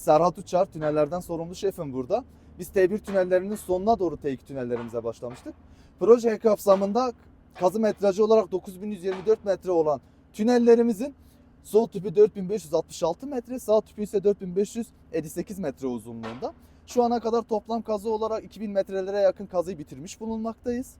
Serhat Uçar tünellerden sorumlu şefim burada. Biz T1 tünellerinin sonuna doğru T2 tünellerimize başlamıştık. Proje kapsamında kazı metrajı olarak 9124 metre olan tünellerimizin sol tüpü 4566 metre, sağ tüpü ise 4558 metre uzunluğunda. Şu ana kadar toplam kazı olarak 2000 metrelere yakın kazıyı bitirmiş bulunmaktayız.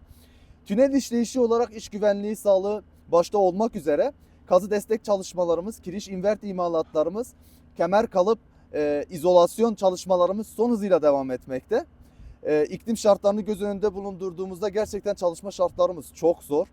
Tünel işleyişi olarak iş güvenliği sağlığı başta olmak üzere kazı destek çalışmalarımız, kiriş invert imalatlarımız, kemer kalıp e, izolasyon çalışmalarımız son hızıyla devam etmekte. E, iklim şartlarını göz önünde bulundurduğumuzda gerçekten çalışma şartlarımız çok zor.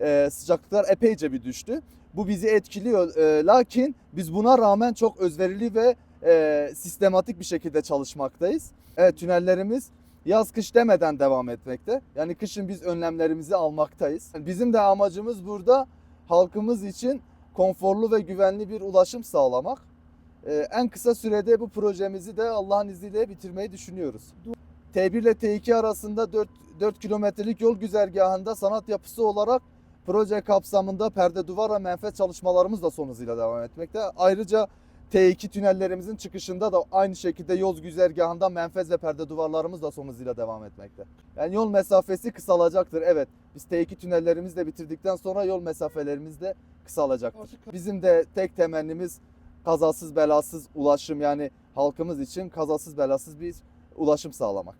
E, sıcaklıklar epeyce bir düştü. Bu bizi etkiliyor. E, lakin biz buna rağmen çok özverili ve e, sistematik bir şekilde çalışmaktayız. Evet tünellerimiz yaz kış demeden devam etmekte. Yani kışın biz önlemlerimizi almaktayız. Bizim de amacımız burada halkımız için konforlu ve güvenli bir ulaşım sağlamak. Ee, en kısa sürede bu projemizi de Allah'ın izniyle bitirmeyi düşünüyoruz. T1 ile T2 arasında 4, 4 kilometrelik yol güzergahında sanat yapısı olarak proje kapsamında perde duvar ve menfez çalışmalarımız da son hızıyla devam etmekte. Ayrıca T2 tünellerimizin çıkışında da aynı şekilde yol güzergahında menfez ve perde duvarlarımız da son hızıyla devam etmekte. Yani yol mesafesi kısalacaktır. Evet biz T2 tünellerimizi de bitirdikten sonra yol mesafelerimiz de kısalacaktır. Bizim de tek temennimiz kazasız belasız ulaşım yani halkımız için kazasız belasız bir ulaşım sağlamak.